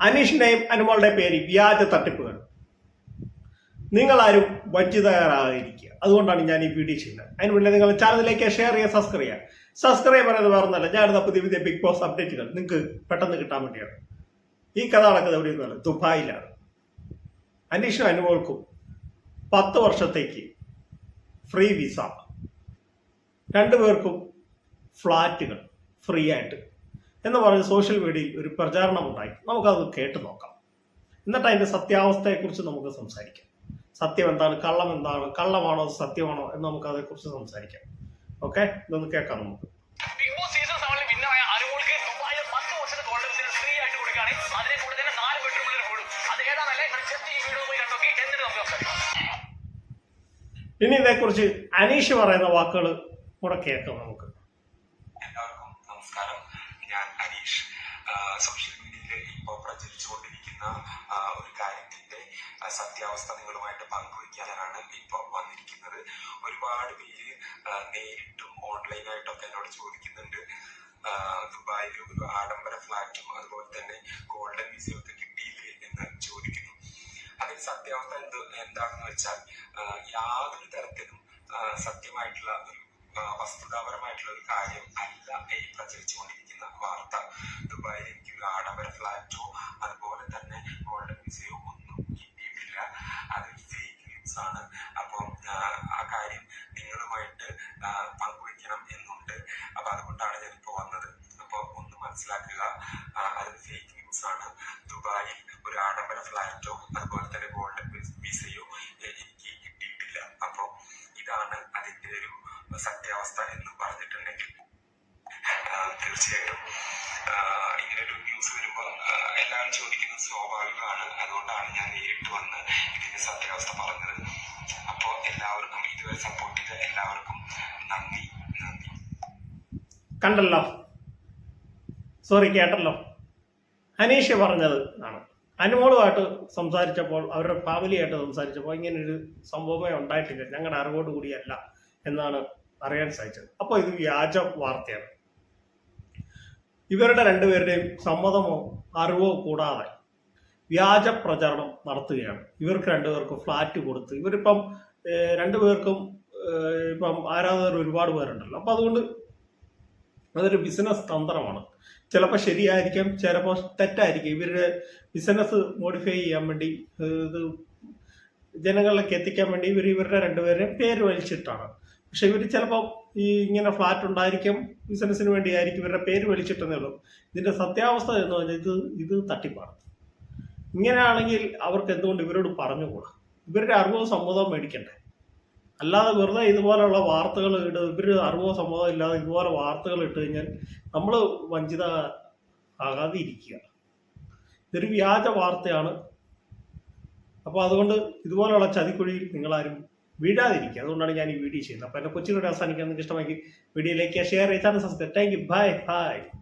അനീഷിന്റെയും അനുമോളുടെയും പേര് വ്യാജ തട്ടിപ്പുകൾ. നിങ്ങളാരും വഞ്ചിതരായിരിക്കുക. അതുകൊണ്ടാണ് ഞാൻ ഈ വീഡിയോ ചെയ്യുന്നത്. അതിന് മുന്നേ നിങ്ങൾ ചാനലിലേക്ക് ഷെയർ ചെയ്യുക സബ്സ്ക്രൈബ് ചെയ്യുക. സബ്സ്ക്രൈബ് പറയുന്നത് വേറൊന്നല്ല ഞാനിടുന്ന പുതിയ പുതിയ ബിഗ് ബോസ് അപ്ഡേറ്റുകൾ നിങ്ങൾക്ക് പെട്ടെന്ന് കിട്ടാൻ വേണ്ടിയാണ്. ഈ കഥ നടക്കുന്നത് എവിടെയൊന്നുമല്ല ദുബായിലാണ്. അനീഷും അനുമോൾക്കും പത്ത് വർഷത്തേക്ക് ഫ്രീ വിസ രണ്ടുപേർക്കും ഫ്ലാറ്റുകൾ ഫ്രീ ആയിട്ട്. എന്ന് പറഞ്ഞ് സോഷ്യൽ മീഡിയയിൽ ഒരു പ്രചാരണം ഉണ്ടായി നമുക്കത് കേട്ട് നോക്കാം. എന്നിട്ട് അതിന്റെ സത്യാവസ്ഥയെക്കുറിച്ച് നമുക്ക് സംസാരിക്കാം. സത്യം എന്താണ്? കള്ളം എന്താണ്? കള്ളമാണോ? സത്യമാണോ? എന്ന് നമുക്ക് അതേക്കുറിച്ച് സംസാരിക്കാം. ഓക്കെ ഇതൊന്ന് കേൾക്കാം നമുക്ക്. ഇനി ഇതേക്കുറിച്ച് അനീഷ് പറയുന്ന വാക്കുകൾ കൂടെ കേൾക്കാം നമുക്ക്. എല്ലാവർക്കും നമസ്കാരം. സോഷ്യൽ മീഡിയയിൽ ഇപ്പോൾ പ്രചരിച്ചുകൊണ്ടിരിക്കുന്ന ഒരു കാര്യത്തിന്റെ സത്യാവസ്ഥ നിങ്ങളുമായിട്ട് പങ്കുവയ്ക്കാനാണ് ഇപ്പോൾ വന്നിരിക്കുന്നത്. ഒരുപാട് പേര് നേരിട്ടും ഓൺലൈനായിട്ടൊക്കെ എന്നോട് ചോദിക്കുന്നുണ്ട്. ദുബായിൽ ഒരു ആഡംബര ഫ്ലാറ്റും അതുപോലെ തന്നെ ഗോൾഡൻ വിസയും ഒക്കെ കിട്ടിയില്ലേ എന്ന് ചോദിക്കുന്നു. അതിൽ സത്യാവസ്ഥ എന്ത് എന്താണെന്ന് വെച്ചാൽ യാതൊരു തരത്തിലും സത്യമായിട്ടുള്ള ഒരു വസ്തുതാപരമായിട്ടുള്ള ഒരു കാര്യം അല്ല. ഈ പ്രചരിച്ചുകൊണ്ടിരിക്കുന്ന വാർത്ത. ദുബായിൽ എനിക്ക് ഒരു ആഡംബര ഫ്ലാറ്റോ അതുപോലെ തന്നെ ഗോൾഡൻ വിസയോ ഒന്നും കിട്ടിയിട്ടില്ല. അത് ഫേക്ക് ന്യൂസ് ആണ്. അപ്പം ആ, കാര്യം നിങ്ങളുമായിട്ട് പങ്കു പങ്കുവയ്ക്കണം എന്നുണ്ട്. അപ്പൊ അതുകൊണ്ടാണ് ഞാൻ ഇപ്പോൾ വന്നത്. അപ്പോൾ ഒന്ന് മനസ്സിലാക്കുക അത് ഫേക്ക് ന്യൂസ് ആണ്. ദുബായിൽ ഒരു ആഡംബര ഫ്ലാറ്റോ അതുപോലെ തന്നെ ഗോൾഡൻ വിസയോ എനിക്ക് കിട്ടിയിട്ടില്ല. അപ്പോൾ ഇതാണ് അതിന്റെ ഒരു സത്യാവസ്ഥ എന്ന് പറഞ്ഞിട്ടുണ്ടെങ്കിൽ ആ, തീർച്ചയായിട്ടും. ഇങ്ങനൊരു ന്യൂസ് വരുമ്പോൾ എല്ലാവരും ചോദിക്കുന്നത് സ്വാഭാവികമാണ്. അതുകൊണ്ടാണ് ഞാൻ നേരിട്ട് വന്ന് ഇതിന്റെ സത്യാവസ്ഥ പറഞ്ഞത്. അപ്പോൾ എല്ലാവർക്കും ഇതുവരെ സപ്പോർട്ട് ചെയ്ത എല്ലാവർക്കും നന്ദി നന്ദി. കണ്ടല്ലോ? സോറി കേട്ടല്ലോ? അനീഷ് പറഞ്ഞത് ആണ്. അനുമോളുമായിട്ട് സംസാരിച്ചപ്പോൾ അവരുടെ ഫാമിലിയായിട്ട് സംസാരിച്ചപ്പോൾ ഇങ്ങനൊരു സംഭവമേ ഉണ്ടായിട്ടില്ല. ഞങ്ങളുടെ അറിവോട് കൂടിയല്ല എന്നാണ് അറിയാൻ സാധിച്ചത്. അപ്പോൾ ഇത് വ്യാജ വാർത്തയാണ്. ഇവരുടെ രണ്ടുപേരുടെയും സമ്മതമോ അറിവോ കൂടാതെ വ്യാജ പ്രചരണം നടത്തുകയാണ്. ഇവർക്ക് രണ്ടുപേർക്കും ഫ്ലാറ്റ് കൊടുത്ത് ഇവരിപ്പം രണ്ടുപേർക്കും ഇപ്പം ആരാധകർ ഒരുപാട് പേരുണ്ടല്ലോ. അപ്പം അതുകൊണ്ട് അതൊരു ബിസിനസ് തന്ത്രമാണ്. ചിലപ്പോൾ ശരിയായിരിക്കാം ചിലപ്പോൾ തെറ്റായിരിക്കും. ഇവരുടെ ബിസിനസ് മോഡിഫൈ ചെയ്യാൻ വേണ്ടി ഇത് ജനങ്ങളിലേക്ക് എത്തിക്കാൻ വേണ്ടി ഇവർ ഇവരുടെ രണ്ടുപേരെയും പേര് വലിച്ചിട്ടാണ്. പക്ഷെ ഇവർ ചിലപ്പോൾ ഈ ഇങ്ങനെ ഫ്ലാറ്റ് ഉണ്ടായിരിക്കും ബിസിനസ്സിന് വേണ്ടിയായിരിക്കും ഇവരുടെ പേര് വിളിച്ചിട്ടെന്നേ ഉള്ളൂ. ഇതിന്റെ സത്യാവസ്ഥ എന്ന് പറഞ്ഞാൽ ഇത് ഇത് തട്ടിപ്പാണ്. ഇങ്ങനെയാണെങ്കിൽ അവർക്ക് എന്തുകൊണ്ട് ഇവരോട് പറഞ്ഞുകൂടാ? ഇവരുടെ അറിവോ സമ്മതവും മേടിക്കണ്ടേ? അല്ലാതെ വെറുതെ ഇതുപോലെയുള്ള വാർത്തകൾ ഇട ഇവർ അറിവോ സമ്മതവും ഇല്ലാതെ ഇതുപോലെ വാർത്തകൾ ഇട്ട് കഴിഞ്ഞാൽ നമ്മൾ വഞ്ചിത ആകാതെ ഇരിക്കുക. ഇതൊരു വ്യാജ വാർത്തയാണ്. അപ്പോൾ അതുകൊണ്ട് ഇതുപോലെയുള്ള ചതിക്കുഴിയിൽ നിങ്ങളാരും വീഴാതിരിക്കുക അതുകൊണ്ടാണ് ഞാൻ ഈ വീഡിയോ ചെയ്യുന്നത്. അപ്പോൾ എന്റെ കൊച്ചിനോട് അവസാനിക്കാൻ നിങ്ങൾക്ക് ഇഷ്ടമാക്കി വീഡിയോ ലൈക്ക് വീഡിയോയിലേക്ക് ഷെയർ ചെയ്താൽ subscribe thank you bye bye